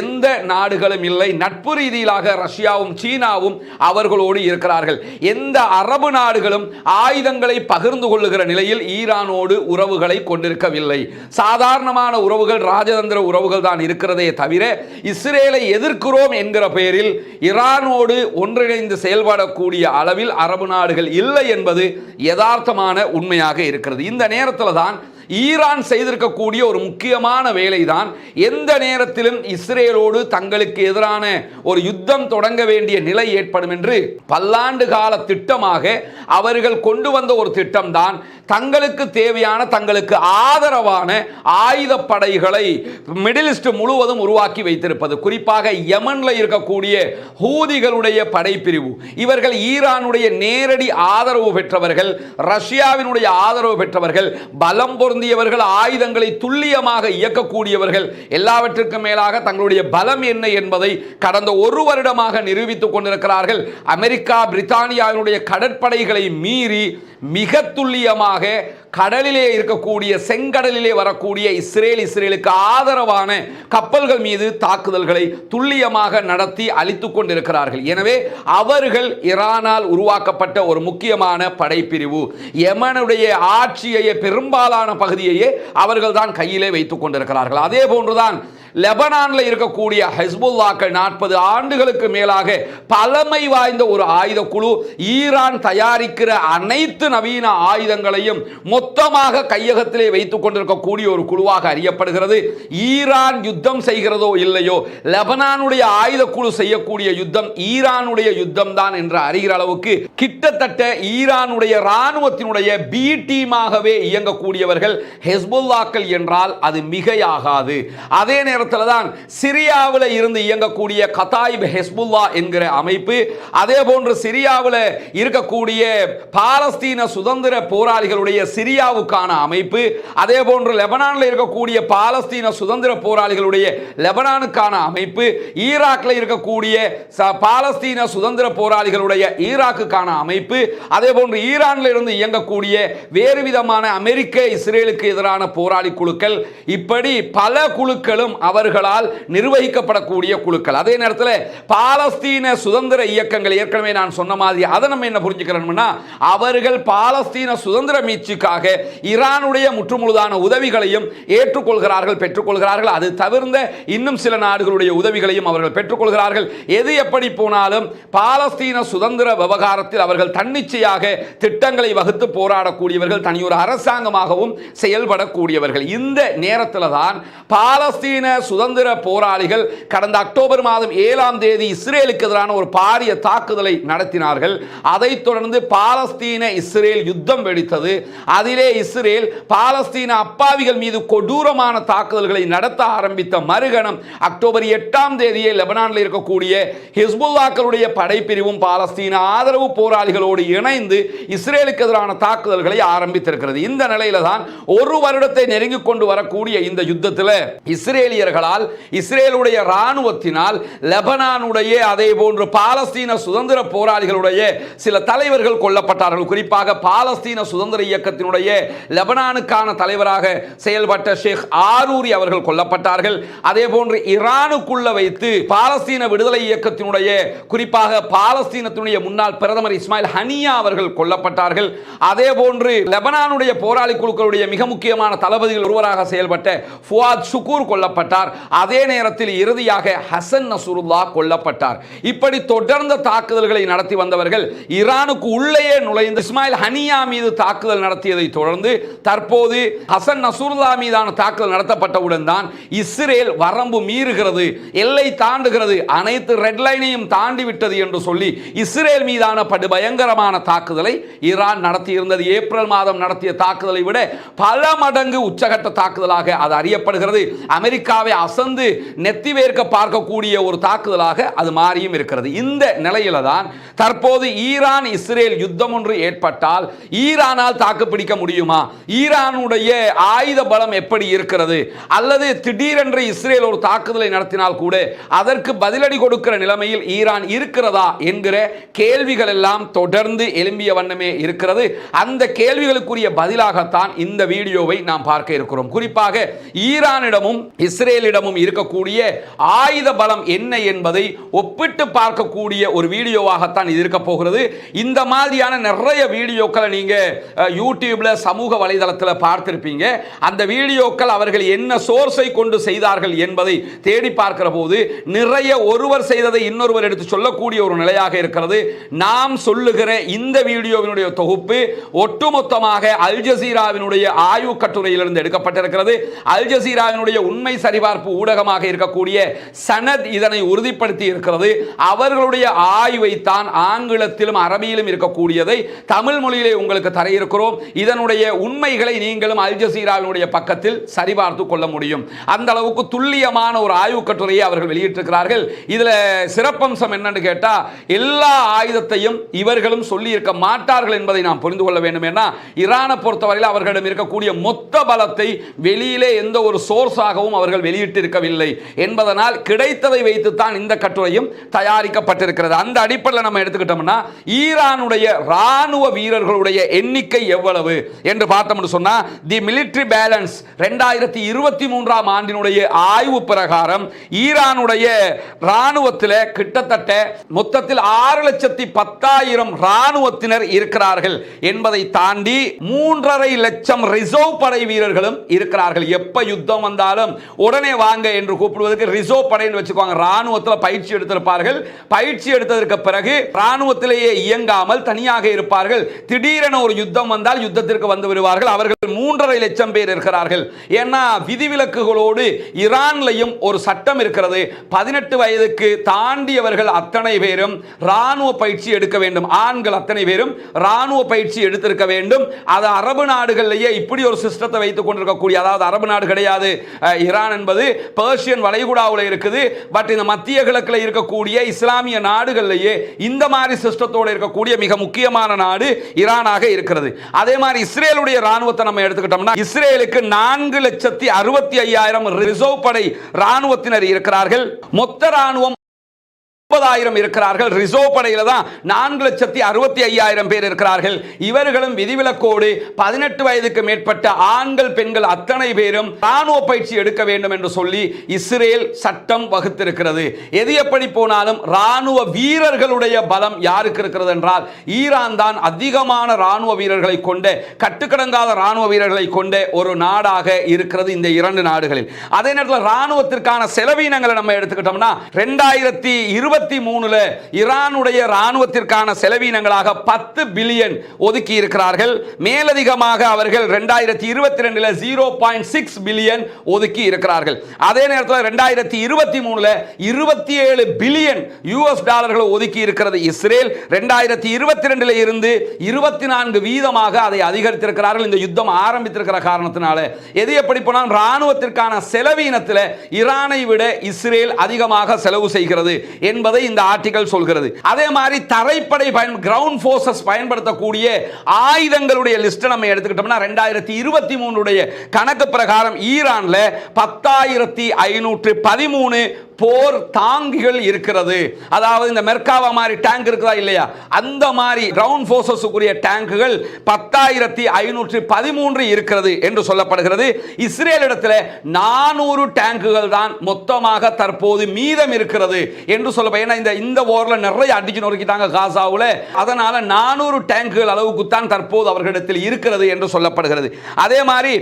எந்த நாடுகளும் இல்லை. நட்பு ரீதியிலாக ரஷ்யாவும் சீனாவும் அவர்களோடு இருக்கிறார்கள். எந்த அரபு நாடுகளும் ஆயுதங்களை பகிர்ந்து கொள்ளுகிற நிலையில் ஈரானோடு உறவுகளை கொண்டிருக்கவில்லை. சாதாரணமான உறவுகள் ராஜதந்திர உறவுகள் தான் இருக்கிறதே தவிர இஸ்ரேலை எதிர்க்கிறோம் என்கிற பெயரில் ஈரானோடு ஒன்றிணைந்து செயல்படக்கூடிய அளவில் அரபு நாடுகள் இல்லை என்பது யதார்த்தமான உண்மையாக இருக்கிறது. இந்த நேரத்தில் தான் ஈரான் செய்திருக்கக்கூடிய ஒரு முக்கியமான வேலைதான் எந்த நேரத்திலும் இஸ்ரேலோடு தங்களுக்கு எதிரான ஒரு யுத்தம் தொடங்க வேண்டிய நிலை ஏற்படும் என்று பல்லாண்டு கால திட்டமாக அவர்கள் கொண்டு வந்த ஒரு திட்டம்தான் தங்களுக்கு தேவையான தங்களுக்கு ஆதரவான ஆயுதப்படைகளை மிடில் ஈஸ்ட் முழுவதும் உருவாக்கி வைத்திருப்பது. குறிப்பாக யமனில் இருக்கக்கூடிய ஹூதிகளுடைய படைப்பிரிவு. இவர்கள் ஈரானுடைய நேரடி ஆதரவு பெற்றவர்கள் ரஷ்யாவினுடைய ஆதரவு பெற்றவர்கள் பலம் பொருந்த பொருந்தியவர்கள் ஆயுதங்களை துல்லியமாக இயக்கக்கூடியவர்கள் எல்லாவற்றிற்கும் மேலாக தங்களுடைய பலம் என்ன என்பதை கடந்த ஒரு வருடமாக நிரூபித்துக் கொண்டிருக்கிறார்கள். அமெரிக்கா பிரித்தானியாவினுடைய கடற்படைகளை மீறி மிக துல்லியமாக கடலிலே இருக்கக்கூடிய செங்கடலிலே வரக்கூடிய இஸ்ரேல் இஸ்ரேலுக்கு ஆதரவான கப்பல்கள் மீது தாக்குதல்களை துல்லியமாக நடத்தி அழித்துக் கொண்டிருக்கிறார்கள். எனவே அவர்கள் ஈரானால் உருவாக்கப்பட்ட ஒரு முக்கியமான படைப்பிரிவு. யமனுடைய ஆட்சியை பெரும்பாலான பகுதியையே அவர்கள் தான் கையிலே வைத்துக் கொண்டிருக்கிறார்கள். அதே போன்றுதான் லெபனானில் இருக்கக்கூடிய ஹெஸ்புல்லாக்கள் நாற்பது ஆண்டுகளுக்கு மேலாக பழமை வாய்ந்த ஒரு ஆயுத குழு ஈரான் தயாரிக்கிற அனைத்து நவீன ஆயுதங்களையும் மொத்தமாக கையகத்திலே வைத்துக் கொண்டிருக்கக்கூடிய ஒரு குழுவாக அறியப்படுகிறது. ஈரான் யுத்தம் செய்கிறதோ இல்லையோ லெபனானுடைய ஆயுத குழு செய்யக்கூடிய யுத்தம் ஈரானுடைய யுத்தம் தான் என்று அறிகிற அளவுக்கு கிட்டத்தட்ட ஈரானுடைய ராணுவத்தினுடைய பி டீமாகவே இயங்கக்கூடியவர்கள் ஹெஸ்புல்லாக்கள் என்றால் அது மிகையாகாது. அதே நேரம் நேரத்தில் தான் சிரியாவில் இருந்து இயங்கக்கூடிய கதாயிப் ஹெஸ்புல்லா என்கிற அமைப்பு அதே போன்று சிரியாவில் இருக்கக்கூடிய பாலஸ்தீன சுதந்திர போராளிகளுடைய சிரியாவுக்கான அமைப்பு அதே போன்று லெபனானில் இருக்கக்கூடிய பாலஸ்தீன சுதந்திர போராளிகளுடைய லெபனானுக்கான அமைப்பு ஈராக்கில் இருக்கக்கூடிய பாலஸ்தீன சுதந்திர போராளிகளுடைய ஈராக்குக்கான அமைப்பு அதே போன்று ஈரானில் இருந்து இயங்கக்கூடிய வேறு விதமான அமெரிக்க இஸ்ரேலுக்கு எதிரான போராளி குழுக்கள் இப்படி பல குழுக்களும் அவர்களால் நிர்வகிக்கப்படக்கூடிய குழுக்கள். அதே நேரத்தில் பாலஸ்தீன சுதந்திர இயக்கங்கள் ஏற்கனவே நான் சொன்ன மாதிரி அதை நம்ம என்ன புரிஞ்சுக்கிறோம்னா அவர்கள் பாலஸ்தீன சுதந்திர மீட்சிக்காக ஈரானுடைய முற்றுமுழுதான உதவிகளையும் ஏற்றுக்கொள்கிறார்கள் பெற்றுக்கொள்கிறார்கள். அது தவிர்ந்த இன்னும் சில நாடுகளுடைய உதவிகளையும் அவர்கள் பெற்றுக்கொள்கிறார்கள். எது எப்படி போனாலும் பாலஸ்தீன சுதந்திர விவகாரத்தில் அவர்கள் தன்னிச்சையாக திட்டங்களை வகுத்து போராடக்கூடியவர்கள் தனியொரு அரசாங்கமாகவும் செயல்படக்கூடியவர்கள். இந்த நேரத்தில் தான் பாலஸ்தீன சுதந்திர போராளிகள் கடந்த அக்டோபர் மாதம் ஏழாம் தேதி இஸ்ரேலுக்கு எதிரான ஒரு பாரிய தாக்குதலை நடத்தினார்கள். அதைத் தொடர்ந்து பாலஸ்தீன இஸ்ரேல் யுத்தம் வெடித்தது. அதிலே இஸ்ரேல் பாலஸ்தீன அப்பாவிகள் மீது கொடூரமான தாக்குதல்களை நடத்த ஆரம்பித்த மறுகணம் அக்டோபர் எட்டாம் தேதியே லெபனானில் இருக்கக்கூடிய ஹிஸ்புல்லாக்களுடைய படைப்பிரிவும் பாலஸ்தீன ஆதரவு போராளிகளோடு இணைந்து இஸ்ரேலுக்கு எதிரான தாக்குதல்களை ஆரம்பித்திருக்கிறது. இந்த நிலையில தான் ஒரு வருடத்தை நெருங்கிக் கொண்டு வரக்கூடிய இந்த யுத்தத்தில் இஸ்ரேலியர்களால் இஸ்ரேலுடைய இராணுவத்தினால் லெபனானுடைய அதே போன்று பாலஸ்தீன சுதந்திர போராளிகளுடைய சில தலைவர்கள் கொல்லப்பட்டார்கள். குறிப்பாக பாலஸ்தீன சுதந்திர இயக்கத்தினுடைய லெபனானுக்கான தலைவராக செயல்பட்ட ஷேக் ஆரூரி அவர்கள் கொல்லப்பட்டார்கள். அதே போன்று ஈரானுக்குள்ள வைத்து பாலஸ்தீன விடுதலை இயக்கத்தினுடைய குறிப்பாக பாலஸ்தீனத்தினுடைய முன்னாள் பிரதமர் இஸ்மாயில் ஹனியா அவர்கள் கொல்லப்பட்டார்கள். அதே போன்று லெபனானுடைய போராளி குழுக்களுடைய மிக முக்கியமான தளபதிகள் ஒருவராக செயல்பட்ட ஃபுவாத் ஷுக்கூர் கொல்லப்பட்டார். கொல்லப்பட்டார். அதே நேரத்தில் இறுதியாக ஹசன் நசூருல்லா கொல்லப்பட்டார். இப்படி தொடர்ந்த தாக்குதல்களை நடத்தி வந்தவர்கள் ஈரானுக்கு உள்ளேயே நுழைந்து இஸ்மாயில் ஹனியா மீது தாக்குதல் நடத்தியதை தொடர்ந்து தற்போது ஹசன் நசூருல்லா மீதான தாக்குதல் நடத்தப்பட்டவுடன் தான் இஸ்ரேல் வரம்பு மீறுகிறது எல்லை தாண்டுகிறது அனைத்து ரெட் லைனையும் தாண்டி விட்டது என்று சொல்லி இஸ்ரேல் மீதான படு பயங்கரமான தாக்குதலை ஈரான் நடத்தியிருந்தது. ஏப்ரல் மாதம் நடத்திய தாக்குதலை விட பல மடங்கு உச்சகட்ட தாக்குதலாக அது அறியப்படுகிறது. அமெரிக்காவை அசந்து நெத்தி வேர்க்க பார்க்கக்கூடிய ஒரு தாக்குதலாக அது மாறியும் இருக்கிறது. இந்த நிலையில தான் தற்போது ஈரான் இஸ்ரேல் யுத்தம் ஒன்று ஏற்பட்டால் ஈரானால் தாக்குப்பிடிக்க முடியுமா? ஈரானுடைய ஆயுத பலம் எப்படி இருக்கிறது? அல்லது திடீரென்று இஸ்ரேல் ஒரு தாக்குதலை நடத்தினால் கூட அதற்கு பதிலடி கொடுக்கிற நிலைமையில் ஈரான் இருக்கிறதா என்கிற கேள்விகள் எல்லாம் தொடர்ந்து எழும்பிய வண்ணமே இருக்கிறது. அந்த கேள்விகளுக்குரிய பதிலாகத்தான் இந்த வீடியோவை நாம் பார்க்க இருக்கிறோம். குறிப்பாக ஈரானிடமும் இஸ்ரேல் இஸ்ரேலிடமும் இருக்கக்கூடிய ஆயுத பலம் என்ன என்பதை ஒப்பிட்டு பார்க்கக்கூடிய ஒரு வீடியோவாகத்தான் இது இருக்க போகிறது. இந்த மாதிரியான நிறைய வீடியோக்களை நீங்கள் யூடியூப்பில் சமூக வலைதளத்தில் பார்த்துருப்பீங்க. அந்த வீடியோக்கள் அவர்கள் என்ன சோர்ஸை கொண்டு செய்தார்கள் என்பதை தேடி பார்க்கிற போது நிறைய ஒருவர் செய்ததை இன்னொருவர் எடுத்து சொல்லக்கூடிய ஒரு நிலையாக இருக்கிறது. நாம் சொல்லுகிற இந்த வீடியோவினுடைய தொகுப்பு ஒட்டுமொத்தமாக அல் ஜசீராவினுடைய ஆய்வு கட்டுரையிலிருந்து எடுக்கப்பட்டிருக்கிறது. அல் ஜசீராவினுடைய உண்மை சரி சரிபார்ப்பு ஊடகமாக இருக்கக்கூடிய சனத் இதனை உறுதிப்படுத்தி இருக்கிறது. அவர்களுடைய ஆய்வை தான் ஆங்கிலத்திலும் அரபியிலும் இருக்கக்கூடியதை தமிழ் மொழியிலே உங்களுக்கு தர இருக்கிறோம் இதனுடைய உண்மைகளை நீங்களும் அல் ஜசீராவினுடைய பக்கத்தில் சரிபார்த்து கொள்ள முடியும். அந்த அளவுக்கு துல்லியமான ஒரு ஆய்வு கட்டுரையை அவர்கள் வெளியிட்டிருக்கிறார்கள். இதுல சிறப்பம்சம் என்னன்னு கேட்டா எல்லா ஆயுதத்தையும் இவர்களும் சொல்லி இருக்க மாட்டார்கள் என்பதை நாம் புரிந்து கொள்ள வேண்டும். ஏன்னா ஈரானை பொறுத்தவரையில் அவர்களிடம் இருக்கக்கூடிய மொத்த பலத்தை வெளியிலே எந்த ஒரு சோர்ஸாகவும் அவர்கள் வெளியிட்டிருக்கவில்லை என்பதனால் கிடைத்ததை வைத்துத்தான் இந்த கட்டுரையும் தயாரிக்கப்பட்டிருக்கிறது. அந்த அடிப்படையில் நம்ம எடுத்துக்கிட்டோம்னா ஈரானுடைய ராணுவ வீரர்களுடைய எண்ணிக்கை எவ்வளவு என்று பார்த்தோம்னு சொன்னால் தி மிலிட்ரி பேலன்ஸ் ரெண்டாயிரத்தி இருபத்தி மூன்றாம் ஆண்டினுடைய ஆய்வு பிரகாரம் ஈரானுடைய ராணுவத்தில் கிட்டத்தட்ட மொத்தத்தில் ஆறு லட்சத்தி பத்தாயிரம் ராணுவத்தினர் இருக்கிறார்கள் என்பதை தாண்டி மூன்றரை லட்சம் ரிசர்வ் படை வீரர்களும் இருக்கிறார்கள். எப்ப யுத்தம் வந்தாலும் உடனே உடனே வாங்க என்று கூப்பிடுவதற்கு ரிசர்வ் படைன்னு வச்சுக்குவாங்க ராணுவத்தில் பயிற்சி எடுத்திருப்பார்கள். பயிற்சி எடுத்ததற்கு பிறகு ராணுவத்திலேயே இயங்காமல் தனியாக இருப்பார்கள். திடீரென ஒரு யுத்தம் வந்தால் யுத்தத்திற்கு வந்து விடுவார்கள். அவர்கள் மூன்றரை லட்சம் பேர் இருக்கிறார்கள். ஏன்னா விதிவிலக்குகளோடு ஈரான்லையும் ஒரு சட்டம் இருக்கிறது. பதினெட்டு வயதுக்கு தாண்டியவர்கள் அத்தனை பேரும் ராணுவ பயிற்சி எடுக்க வேண்டும். ஆண்கள் அத்தனை பேரும் ராணுவ பயிற்சி எடுத்திருக்க வேண்டும். அது அரபு நாடுகளிலேயே இப்படி ஒரு சிஸ்டத்தை வைத்துக் கொண்டிருக்கக்கூடிய அதாவது அரபு நாடு கிடையாது. அஹ், ஈரான் என்பது பெர்ஷியன் வளைகுடாவில் இருக்குது. பட் இந்த மத்திய கிழக்கில் இருக்கக்கூடிய இஸ்லாமிய நாடுகள்லேயே இந்த மாதிரி சிஸ்டத்தோடு இருக்கக்கூடிய மிக முக்கியமான நாடு ஈரானாக இருக்கிறது. அதே மாதிரி இஸ்ரேலுடைய ராணுவத்தை நம்ம எடுத்துக்கிட்டோம்னா இஸ்ரேலுக்கு நான்கு லட்சத்தி அறுபத்தி ஐயாயிரம் ரிசர்வ் படை ராணுவத்தினர் இருக்கிறார்கள். மொத்த ராணுவம் முப்பதாயிரம் இருக்கிறார்கள். ரிசர்வ் படையில தான் நான்கு லட்சத்தி அறுபத்தி ஐயாயிரம் பேர் இருக்கிறார்கள். இவர்களும் விதிவிலக்கோடு பதினெட்டு வயதுக்கு மேற்பட்ட ஆண்கள் பெண்கள் அத்தனை பேரும் ராணுவ பயிற்சி எடுக்க வேண்டும் என்று சொல்லி இஸ்ரேல் சட்டம் வகுத்திருக்கிறது. எது எப்படி போனாலும் ராணுவ வீரர்களுடைய பலம் யாருக்கு இருக்கிறது என்றால் ஈரான் தான் அதிகமான ராணுவ வீரர்களை கொண்ட கட்டுக்கடங்காத ராணுவ வீரர்களை கொண்ட ஒரு நாடாக இருக்கிறது இந்த இரண்டு நாடுகளில். அதே நேரத்தில் ராணுவத்திற்கான செலவீனங்களை நம்ம எடுத்துக்கிட்டோம்னா ரெண்டாயிரத்தி இருபத்தி மூணுல ஈரானுடைய ராணுவத்திற்கான செலவீனங்களாக பத்து பில்லியன் ஒதுக்கி இருக்கிறார்கள் மேலதிகமாக அவர்கள் ரெண்டாயிரத்தி இருபத்தி ரெண்டுல ஜீரோ பாயிண்ட் சிக்ஸ் பில்லியன் ஒதுக்கி இருக்கிறார்கள் அதே நேரத்தில் ரெண்டாயிரத்தி இருபத்தி மூணுல இருபத்தி ஏழு பில்லியன் யூஎஸ் டாலர்களை ஒதுக்கி இருக்கிறது இஸ்ரேல். ரெண்டாயிரத்தி இருபத்தி ரெண்டுல இருந்து இருபத்தி நான்கு வீதமாக அதை அதிகரித்திருக்கிறார்கள். இந்த யுத்தம் ஆரம்பித்திருக்கிற காரணத்தினால. எது எப்படி போனால் ராணுவத்திற்கான செலவீனத்தில் ஈரானை விட இஸ்ரேல் அதிகமாக செலவு செய்கிறது என்பது இந்த ஆர்டிகல் சொல்கிறது. அதே மாதிரி தரைப்படை பயன் கிரவுண்ட் ஃபோர்ஸஸ் பயன்படுத்தக்கூடிய ஆயுதங்களுடைய லிஸ்ட் நம்ம எடுத்துக்கிட்டோம்னா ரெண்டாயிரத்தி இருபத்தி மூணுடைய கணக்கு பிரகாரம் ஈரான்ல பத்தாயிரத்தி ஐநூற்று பதிமூணு போர் தாங்கிகள் இருக்கிறது. அதாவது இந்த மெர்காவா மாதிரி டேங்க் இருக்குதா இல்லையா? அந்த மாதிரி கிரவுண்ட் ஃபோர்ஸஸுக்குரிய டேங்குகள் பத்தாயிரத்தி ஐநூற்றி பதிமூன்று இருக்கிறது என்று சொல்லப்படுகிறது. இஸ்ரேல் இடத்துல நானூறு டேங்குகள் தான் மொத்தமாக தற்போது மீதம் இருக்கிறது என்று சொல்ல ஏன்னா இந்த இந்த ஓரில் நிறைய அடிச்சு நொறுக்கிட்டாங்க காசாவில். அதனால் நானூறு டேங்குகள் அளவுக்கு தான் தற்போது அவர்களிடத்தில் இருக்கிறது என்று சொல்லப்படுகிறது. அதே மாதிரி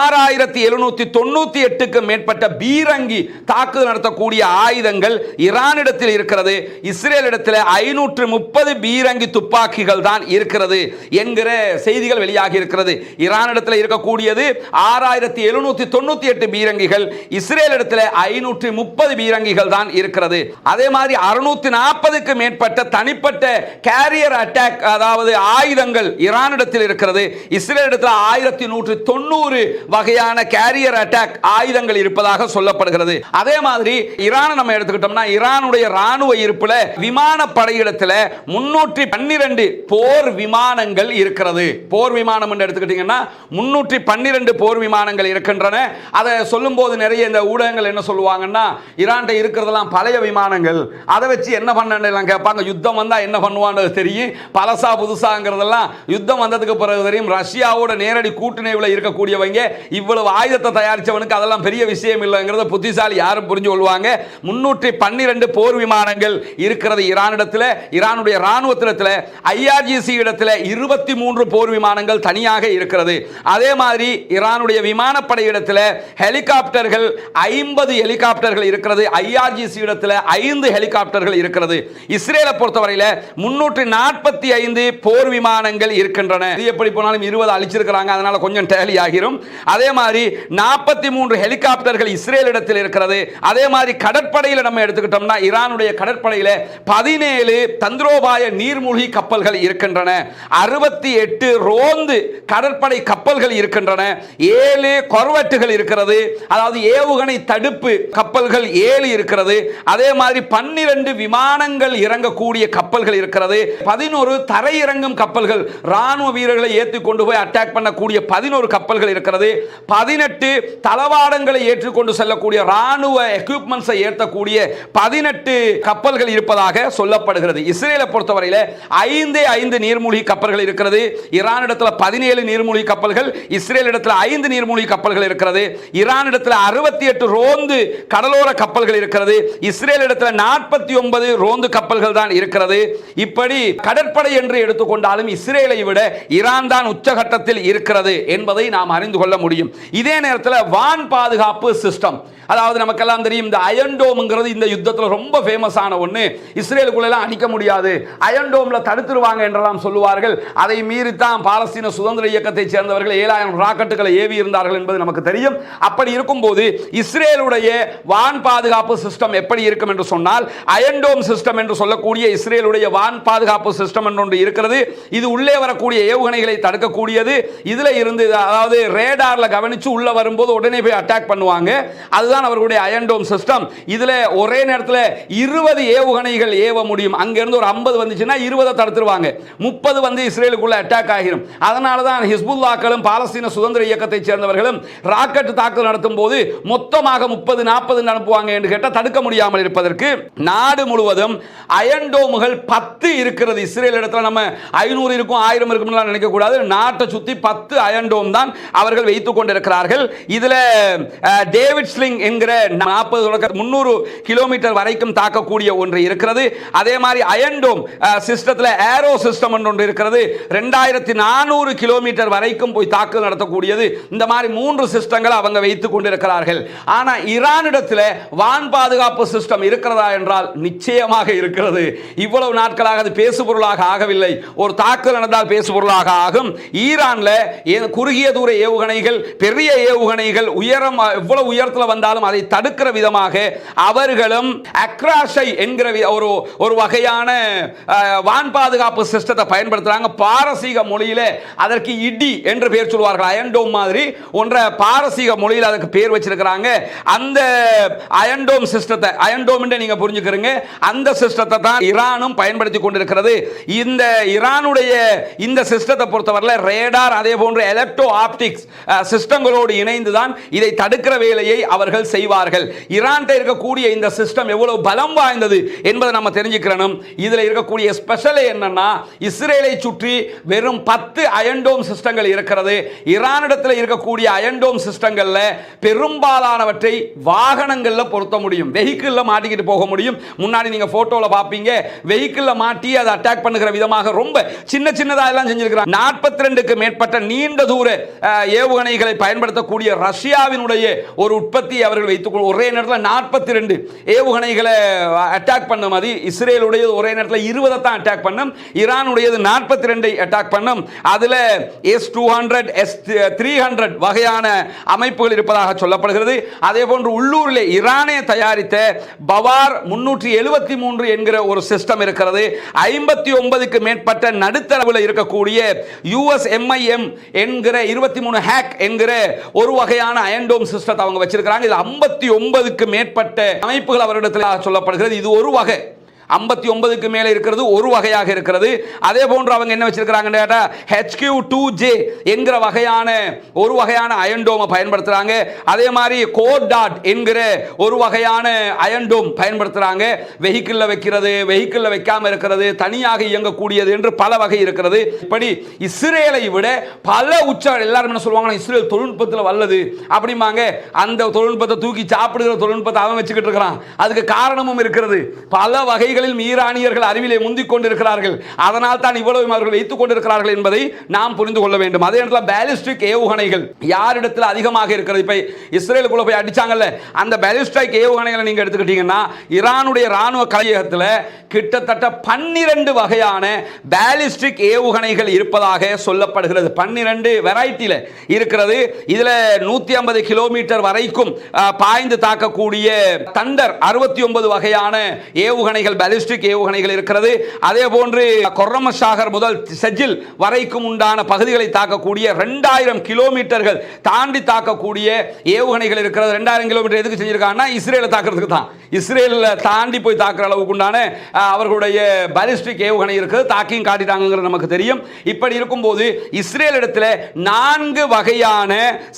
ஆறாயிரத்தி எழுநூற்றி தொண்ணூற்றி எட்டுக்கு மேற்பட்ட பீரங்கி தாக்குதல் நடத்தக்கூடிய ஆயுதங்கள் ஈரானிடத்தில் இருக்கிறது இஸ்ரேலிடத்தில் ஐநூற்று முப்பது பீரங்கி துப்பாக்கிகள் தான் இருக்கிறது என்கிற செய்திகள் வெளியாகி இருக்கிறது. ஈரானிடத்தில் இருக்கக்கூடியது ஆறாயிரத்தி எழுநூத்தி தொண்ணூத்தி எட்டு பீரங்கிகள் இஸ்ரேலிடத்தில் ஐநூற்றி முப்பது பீரங்கிகள் தான் இருக்கிறது. அதே மாதிரி அறுநூத்தி நாற்பதுக்கு மேற்பட்ட தனிப்பட்ட கேரியர் அட்டாக் அதாவது ஆயுதங்கள் ஈரானிடத்தில் இருக்கிறது. இஸ்ரேலிடத்தில் ஆயிரத்தி நூற்றி தொண்ணூறு வகையான கேரியர் அட்டாக் ஆயுதங்கள் இருப்பதாக சொல்லப்படுகிறது. அதே மாதிரி ஈரான் ஈரானை நம்ம எடுத்துக்கிட்டோம்னா ஈரானுடைய ராணுவ இருப்புல விமான படையிடத்துல முன்னூற்றி பன்னிரண்டு போர் விமானங்கள் இருக்கிறது. போர் விமானம் என்று எடுத்துக்கிட்டீங்கன்னா முன்னூற்றி பன்னிரண்டு போர் விமானங்கள் இருக்கின்றன. அதை சொல்லும்போது நிறைய இந்த ஊடகங்கள் என்ன சொல்லுவாங்கன்னா ஈரான்கிட்ட இருக்கிறதெல்லாம் பழைய விமானங்கள். அதை வச்சு என்ன பண்ணலாம் கேட்பாங்க. யுத்தம் வந்தா என்ன பண்ணுவான்றது தெரியும். பழசா புதுசாங்கிறதெல்லாம் யுத்தம் வந்ததுக்கு பிறகு தெரியும். ரஷ்யாவோட நேரடி கூட்டணிவில் இருக்கக்கூடியவங்க இவ்வளவு ஆயுதத்தை தயாரிச்சவனுக்கு அதெல்லாம் பெரிய விஷயம் இல்லைங்கிறத புத்திசாலி யாரும் புரிஞ்சு கொள்வாங்க. முன்னூற்றி பன்னிரண்டு போர் விமானங்கள் இருக்கிறது ஈரானிடத்தில் ஈரானுடைய ராணுவத்திடத்தில் ஐஆர்ஜிசி இடத்துல இருபத்தி மூன்று போர் விமானங்கள் தனியாக இருக்கிறது. அதே மாதிரி ஈரானுடைய விமானப்படை இடத்துல ஹெலிகாப்டர்கள் ஐம்பது ஹெலிகாப்டர்கள் இருக்கிறது. ஐஆர்ஜிசி இடத்துல ஐந்து ஹெலிகாப்டர்கள் இருக்கிறது. இஸ்ரேலை பொறுத்தவரையில் முன்னூற்றி நாற்பத்தி ஐந்து போர் விமானங்கள் இருக்கின்றன. இது எப்படி போனாலும் இருபது அழிச்சிருக்கிறாங்க அதனால கொஞ்சம் டேலி ஆகிரும். அதே மாதிரி நாற்பத்தி மூன்று ஹெலிகாப்டர்கள் இஸ்ரேல் இடத்தில் இருக்கிறது. அதே மாதிரி கடற்படையில் நம்ம எடுத்துக்கிட்டோம்னா ஈரானுடைய கடற்படையில் பதினேழு தந்திரோபாய நீர்மூழ்கி கப்பல்கள் இருக்கின்றன. அறுபத்தி எட்டு ரோந்து கடற்படை கப்பல்கள் இருக்கின்றன. ஏழு கொர்வெட்டுகள் இருக்கிறது. அதாவது ஏவுகணை தடுப்பு கப்பல்கள் ஏழு இருக்கிறது. அதே மாதிரி பன்னிரண்டு விமானங்கள் இறங்கக்கூடிய கப்பல்கள் இருக்கிறது. பதினோரு தரையிறங்கும் கப்பல்கள் ராணுவ வீரர்களை ஏற்றி கொண்டு போய் அட்டாக் பண்ணக்கூடிய பதினோரு கப்பல்கள் இருக்கிறது. பதினெட்டு தளவாடங்களை ஏற்றுக்கொண்டு செல்லக்கூடிய ராணுவ எக்யூப்மெண்ட்ஸை ஏற்றக்கூடிய பதினெட்டு கப்பல்கள் இருப்பதாக சொல்லப்படுகிறது. இஸ்ரேலை பொறுத்தவரையில் ஐந்தே ஐந்து நீர்மூழ்கி கப்பல்கள் இருக்கிறது. ஈரான் இடத்துல பதினேழு நீர்மூழ்கி கப்பல்கள் இஸ்ரேல் இடத்துல ஐந்து நீர்மூழ்கி கப்பல்கள் இருக்கிறது. ஈரான் இடத்துல அறுபத்தி எட்டு ரோந்து கடலோர கப்பல்கள் இருக்கிறது. இஸ்ரேல் இடத்துல நாற்பத்தி ஒன்பது ரோந்து கப்பல்கள் தான் இருக்கிறது. இப்படி கடற்படை என்று எடுத்துக்கொண்டாலும் இஸ்ரேலை விட ஈரான் தான் உச்சகட்டத்தில் இருக்கிறது என்பதை நாம் அறிந்து கொள்ள முடியும். இதே நேரத்தில் வான் பாதுகாப்பு சிஸ்டம். அதாவது நமக்கெல்லாம் தெரியும் இந்த அயன்டோம்ங்கிறது இந்த யுத்தத்தில் ரொம்ப ஃபேமஸான ஒன்று இஸ்ரேலுக்குள்ளெல்லாம் அடிக்க முடியாது. அயன்டோமில் தடுத்துருவாங்க என்றெல்லாம் சொல்லுவார்கள். அதை மீறித்தான் பாலஸ்தீன சுதந்திர இயக்கத்தைச் சேர்ந்தவர்கள் ஏழாயிரம் ராக்கெட்டுகளை ஏவி இருந்தார்கள் என்பது நமக்கு தெரியும். அப்படி இருக்கும்போது இஸ்ரேலுடைய வான் பாதுகாப்பு சிஸ்டம் எப்படி இருக்கும் என்று சொன்னால் அயன்டோம் சிஸ்டம் என்று சொல்லக்கூடிய இஸ்ரேலுடைய வான் பாதுகாப்பு சிஸ்டம் என்று ஒன்று இருக்கிறது. இது உள்ளே வரக்கூடிய ஏவுகணைகளை தடுக்கக்கூடியது. இதில் இருந்து அதாவது ரேடாரில் கவனித்து உள்ளே வரும்போது உடனே போய் அட்டாக் பண்ணுவாங்க. அதுதான் அவர்களுடைய அயன்டோம் சிஸ்டம் இதில் ஒரே நேரத்தில் இருபது ஏவுகணைகள் ஏவ முடியும். அங்கேருந்து ஒரு ஐம்பது வந்துச்சுன்னா இருபதை தடுத்துருவாங்க. முப்பது வந்து இஸ்ரேலுக்குள்ள அட்டாக் ஆகிரும். அதனால தான் ஹிஸ்புல்லாக்களும் பாலஸ்தீன சுதந்திர இயக்கத்தை சேர்ந்தவர்களும் ராக்கெட் தாக்குதல் நடத்தும் போது மொத்தமாக முப்பது நாற்பது அனுப்புவாங்க என்று கேட்டால் தடுக்க முடியாமல் இருப்பதற்கு நாடு முழுவதும் அயன்டோமுகள் பத்து இருக்கிறது. இஸ்ரேல் இடத்துல நம்ம ஐநூறு இருக்கும் ஆயிரம் இருக்கும்லாம் நினைக்கக்கூடாது நாட்டை சுற்றி பத்து அயன்டோம் தான் அவர்கள் வைத்துக் கொண்டிருக்கிறார்கள். இதில் டேவிட் ஸ்லிங் என்கிற நாற்பது தொடக்க முந்நூறு கிலோமீட்டர் வரைக்கும் தாக்கக்கூடிய ஒன்று இருக்கிறது. அதே மாதிரி அயன்டோம் சிஸ்டத்தில் ஏரோ சிஸ்டம் ஒன்று இருக்கிறது. ரெண்டாயிரத்தி நானூறு கிலோமீட்டர் வரைக்கும் போய் தாக்குதல் நடத்தக்கூடியது. இந்த மாதிரி மூன்று சிஸ்டங்களை அவங்க வைத்துக் கொண்டிருக்கிறார்கள். ஆனால் ஈரானிடத்தில் வான் பாதுகாப்பு சிஸ்டம் இருக்கிறதா என்றால் நிச்சயமாக இருக்கிறது. இவ்வளவு நாட்களாக அது பேசுபொருளாக ஆகவில்லை. ஒரு தாக்குதல் நடந்தால் பேசுபொருளாக ஆகும். ஈரானில் குறுகிய தூர ஏவுகணைகள் பெரிய ஏவுகணைகள் உயரம் எவ்வளவு உயரத்தில் வந்தாலும் அதை தடுக்கிற விதமாக அவர்களும் அக்ராஷை என்கிற ஒரு ஒரு வகையான வான் பாதுகாப்பு சிஸ்டத்தை பயன்படுத்துறாங்க. பாரசீக மொழியில் அதற்கு இடி என்று பெயர் சொல்வார்கள். அயன்டோம் மாதிரி ஒன்றை பாரசீக மொழியில் அதுக்கு பேர் வச்சிருக்கிறாங்க. அந்த அயன்டோம் சிஸ்டத்தை அயன்டோம் நீங்க புரிஞ்சுக்கிறீங்க. அந்த சிஸ்டத்தை தான் ஈரானும் பயன்படுத்தி கொண்டிருக்கிறது. இந்த ஈரானுடைய இந்த சிஸ்டத்தை பொறுத்தவரையில் ரேடார் அதே போன்ற எலக்ட்ரோ ஆப்டிக்ஸ் சிஸ்டங்களோடு இணைந்து தான் இதை தடுக்கிற வேலையை அவர்கள் செய்வார்கள். ஈரான் இருக்கக்கூடிய இந்த சிஸ்டம் எவ்வளவு பலம் வாய்ந்தது என்பதை நம்ம தெரிஞ்சுக்கிறணும். இதில் இருக்கக்கூடிய ஸ்பெஷல் என்னன்னா இஸ்ரேலை சுற்றி வெறும் பத்து அயன்டோம் சிஸ்டங்கள் இருக்கிறது. ஈரானிடத்தில் இருக்கக்கூடிய அயன்டோம் சிஸ்டங்களில் பெரும்பாலானவற்றை வாகனங்களில் பொருத்த முடியும். வெஹிக்கிளில் மாட்டிக்கிட்டு போக முடியும். முன்னாடி நீங்க போட்டோல பாப்பீங்க. வெஹிக்கிள்ல மாட்டி அதை அட்டாக் பண்ணுகிற விதமாக ரொம்ப சின்ன சின்னதா எல்லாம் செஞ்சிருக்கிறாங்க. நாற்பத்தி ரெண்டுக்கு மேற்பட்ட நீண்ட தூர ஏவுகணைகளை பயன்படுத்தக்கூடிய ரஷ்யாவினுடைய ஒரு உற்பத்தி அவர்கள் வைத்துக் ஒரே நேரத்தில் நாற்பது நாற்பத்தி ரெண்டு ஏவுகணைகளை அட்டாக் பண்ண மாதிரி இஸ்ரேலுடையது ஒரே நேரத்தில் இருபதை தான் அட்டாக் பண்ணும். ஈரானுடையது நாற்பத்தி ரெண்டை அட்டாக் பண்ணும். அதுல S two hundred S three hundred வகையான அமைப்புகள் இருப்பதாக சொல்லப்படுகிறது. அதே போன்று உள்ளூரில் ஈரானே தயாரித்த பவார் முன்னூற்றி எழுபத்தி மூன்று என்கிற ஒரு சிஸ்டம் இருக்கிறது. ஐம்பத்தி ஒன்பதுக்கு மேற்பட்ட நடுத்தரவில் இருக்கக்கூடிய யூஎஸ் எம்ஐஎம் என்கிற இருபத்தி மூணு ஹேக் என்கிற ஒரு வகையான அயன்டோம் சிஸ்டத்தை அவங்க வச்சிருக்கிறாங்க. இது ஐம்பத்தி ஒன்பதுக்கு மேற்பட்ட மேற்பட்ட அமைப்புகள் அவரிடத்தில் சொல்லப்படுகிறது. இது ஒரு வகை. ஐம்பத்தி ஒன்பதுக்கு மேலே இருக்கிறது ஒரு வகையாக இருக்கிறது. அதே போன்று அவங்க என்ன வச்சிருக்கிறாங்கன்னு கேட்டால் ஹெச்கியூ டூ ஜே என்கிற வகையான ஒரு வகையான அயன்டோமை பயன்படுத்துறாங்க. அதே மாதிரி கோட் டாட் என்கிற ஒரு வகையான அயன்டோம் பயன்படுத்துறாங்க. வெஹிக்கிளில் வைக்கிறது வெஹிக்கிளில் வைக்காம இருக்கிறது தனியாக இயங்கக்கூடியது என்று பல வகை இருக்கிறது. இப்படி இஸ்ரேலை விட பல உச்ச எல்லாரும் என்ன சொல்லுவாங்க இஸ்ரேல் தொழில்நுட்பத்தில் வல்லது. அப்படிம்பாங்க. அந்த தொழில்நுட்பத்தை தூக்கி சாப்பிடுகிற தொழில்நுட்பத்தை அவன் வச்சுக்கிட்டு இருக்கிறான். அதுக்கு காரணமும் இருக்கிறது. பல வகை வகைகளில் ஈரானியர்கள் அறிவிலே முந்திக் கொண்டிருக்கிறார்கள். அதனால் தான் இவ்வளவு அவர்கள் வைத்துக் கொண்டிருக்கிறார்கள் என்பதை நாம் புரிந்து கொள்ள வேண்டும். அதே நேரத்தில் பேலிஸ்டிக் ஏவுகணைகள் யாரிடத்தில் அதிகமாக இருக்கிறது? இப்போ இஸ்ரேலுக்குள்ள போய் அடிச்சாங்கல்ல அந்த பேலிஸ்டிக் ஏவுகணைகளை நீங்கள் எடுத்துக்கிட்டீங்கன்னா ஈரானுடைய ராணுவ கலையகத்தில் கிட்டத்தட்ட பன்னிரண்டு வகையான பேலிஸ்டிக் ஏவுகணைகள் இருப்பதாக சொல்லப்படுகிறது. பன்னிரண்டு வெரைட்டியில் இருக்கிறது. இதில் நூற்றி ஐம்பது கிலோமீட்டர் வரைக்கும் பாய்ந்து தாக்கக்கூடிய தண்டர் அறுபத்தி ஒன்பது வகையான ஏவுகணைகள் பலிஸ்டிக் ஏவுகணைகள் இருக்கிறது. அதே போன்று கொரமசாகர் முதல் செஜில் வரைக்கும் உண்டான பகுதிகளை தாக்கக்கூடிய ரெண்டாயிரம் கிலோமீட்டர்கள் தாண்டி தாக்கக்கூடிய ஏவுகணைகள் இருக்கிறது. ரெண்டாயிரம் கிலோமீட்டர் எதுக்கு செஞ்சிருக்காங்கன்னா இஸ்ரேலை தாக்குறதுக்கு தான். இஸ்ரேலில் தாண்டி போய் தாக்குற அளவுக்கு உண்டான அவர்களுடைய பலிஸ்டிக் ஏவுகணை இருக்குது. தாக்கியும் காட்டிட்டாங்கிறது நமக்கு தெரியும். இப்படி இருக்கும்போது இஸ்ரேல் இடத்துல நான்கு வகையான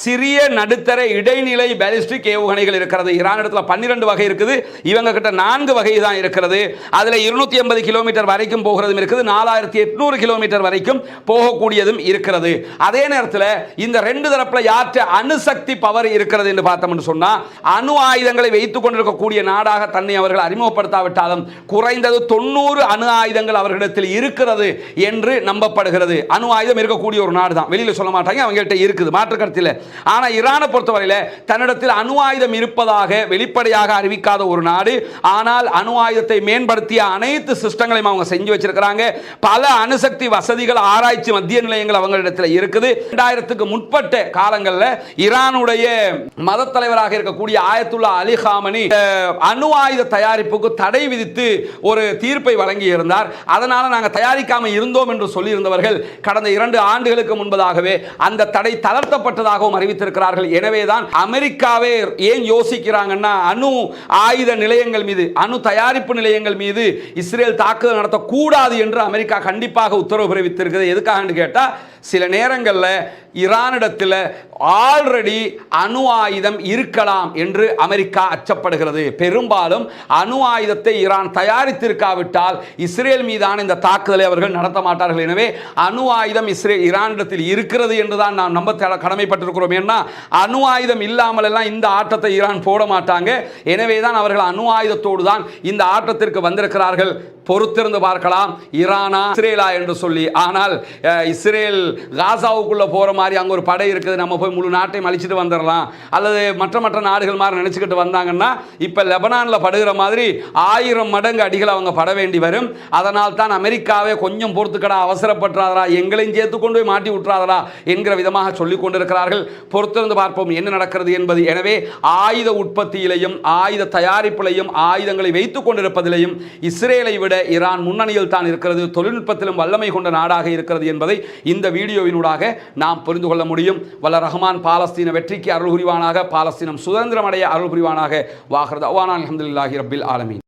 சிறிய நடுத்தர இடைநிலை பாலிஸ்டிக் ஏவுகணைகள் இருக்கிறது. ஈரான் இடத்துல பன்னிரெண்டு வகை இருக்குது. இவங்க கிட்ட நான்கு வகை தான் இருக்கிறது. அதில் இருநூற்றி ஐம்பது கிலோமீட்டர் வரைக்கும் போகிறதும் இருக்குது. நாலாயிரத்தி எட்நூறு கிலோமீட்டர் வரைக்கும் போகக்கூடியதும் இருக்கிறது. அதே நேரத்தில் இந்த ரெண்டு தரப்பில் யாற்ற அணுசக்தி பவர் இருக்கிறது என்று பார்த்தோம்னு சொன்னால் அணு ஆயுதங்களை வைத்துக் கொண்டிருக்கக்கூடிய நாடாக தன்னை அவர்கள் அறிமுகப்படுத்தாவிட்டாலும் குறைந்தது தொண்ணூறு அணு ஆயுதங்கள் அவர்களிடத்தில் இருக்கிறது என்று நம்பப்படுகிறது. அணு ஆயுதம் இருக்கக்கூடிய ஒரு நாடு தான் வெளியில் சொல்ல மாட்டாங்க அவங்கள்ட்ட இருக்குது. மாற்று கருத்தில். ஆனால் ஈரானை பொறுத்தவரையில் தன்னிடத்தில் அணு ஆயுதம் இருப்பதாக வெளிப்படையாக அறிவிக்காத ஒரு நாடு. ஆனால் அணு ஆயுதத்தை மேன் பயன்படுத்திய அனைத்து சிஸ்டங்களையும் அவங்க செஞ்சு வச்சிருக்கிறாங்க. பல அணுசக்தி வசதிகள் ஆராய்ச்சி மத்திய நிலையங்கள் அவங்களிடத்தில் இருக்குது. இரண்டாயிரத்துக்கு முற்பட்ட காலங்களில் ஈரானுடைய மத தலைவராக இருக்கக்கூடிய ஆயத்துல்லா அலி ஹாமனி அணு ஆயுத தயாரிப்புக்கு தடை விதித்து ஒரு தீர்ப்பை வழங்கி இருந்தார் அதனால நாங்கள் தயாரிக்காம இருந்தோம் என்று சொல்லியிருந்தவர்கள் கடந்த இரண்டு ஆண்டுகளுக்கு முன்பதாகவே அந்த தடை தளர்த்தப்பட்டதாகவும் அறிவித்திருக்கிறார்கள். எனவேதான் அமெரிக்காவே ஏன் யோசிக்கிறாங்கன்னா அணு ஆயுத நிலையங்கள் மீது அணு தயாரிப்பு நிலையங்கள் மீது இஸ்ரேல் தாக்குதல் நடத்தக்கூடாது என்று அமெரிக்கா கண்டிப்பாக உத்தரவு பிறப்பித்திருக்கிறது. எதுக்காகன்னு கேட்டால் சில நேரங்களில் ஈரானிடத்தில் ஆல்ரெடி அணு ஆயுதம் இருக்கலாம் என்று அமெரிக்கா அச்சப்படுகிறது. பெரும்பாலும் அணு ஆயுதத்தை ஈரான் தயாரித்திருக்காவிட்டால் இஸ்ரேல் மீதான இந்த தாக்குதலை அவர்கள் நடத்த மாட்டார்கள். எனவே அணு ஆயுதம் இஸ்ரேல் ஈரானிடத்தில் இருக்கிறது என்று தான் நாம் நம்ப கடமைப்பட்டிருக்கிறோம். ஏன்னா அணு ஆயுதம் இல்லாமல் எல்லாம் இந்த ஆட்டத்தை ஈரான் போட மாட்டாங்க. எனவே தான் அவர்கள் அணு ஆயுதத்தோடு தான் இந்த ஆட்டத்திற்கு வந்திருக்கிறார்கள். பொறுத்திருந்து பார்க்கலாம். ஈரானா இஸ்ரேலா என்று சொல்லி. ஆனால் இஸ்ரேல் காசாவுக்குள்ளே போற மாதிரி அங்க ஒரு படை இருக்குது. நம்ம போய் முழு நாட்டையும் அழிச்சிட்டு வந்துடலாம் அல்லது மற்ற மற்ற நாடுகள் மாதிரி நினச்சிக்கிட்டு வந்தாங்கன்னா இப்போ லெபனானில் படுகிற மாதிரி ஆயிரம் மடங்கு அடிகள் அவங்க பட வேண்டி வரும். அதனால் தான் அமெரிக்காவே கொஞ்சம் பொறுத்துக்கடா அவசரப்பட்டுறாதரா எங்களையும் சேர்த்து கொண்டு போய் மாட்டி விட்டுறாதரா என்கிற விதமாக சொல்லிக் கொண்டிருக்கிறார்கள். பொறுத்திருந்து பார்ப்போம் என்ன நடக்கிறது என்பது. எனவே ஆயுத உற்பத்தியிலையும் ஆயுத தயாரிப்பிலையும் ஆயுதங்களை வைத்துக் கொண்டிருப்பதிலையும் இஸ்ரேலை விட ஈரான் முன்னணியில் தான் இருக்கிறது. தொழில்நுட்பத்திலும் வல்லமை கொண்ட நாடாக இருக்கிறது என்பதை இந்த வீடியோவினூடாக நாம் புரிந்து கொள்ள முடியும். வல்ல ரஹ்மான் பாலஸ்தீன வெற்றிக்கு அருள் புரிவானாக பாலஸ்தீனம் சுதந்திரமடைய அருள் புரிவானாக. வாகிறது அவானா அலமதுல்லாஹி ரபில் ஆலமீன்.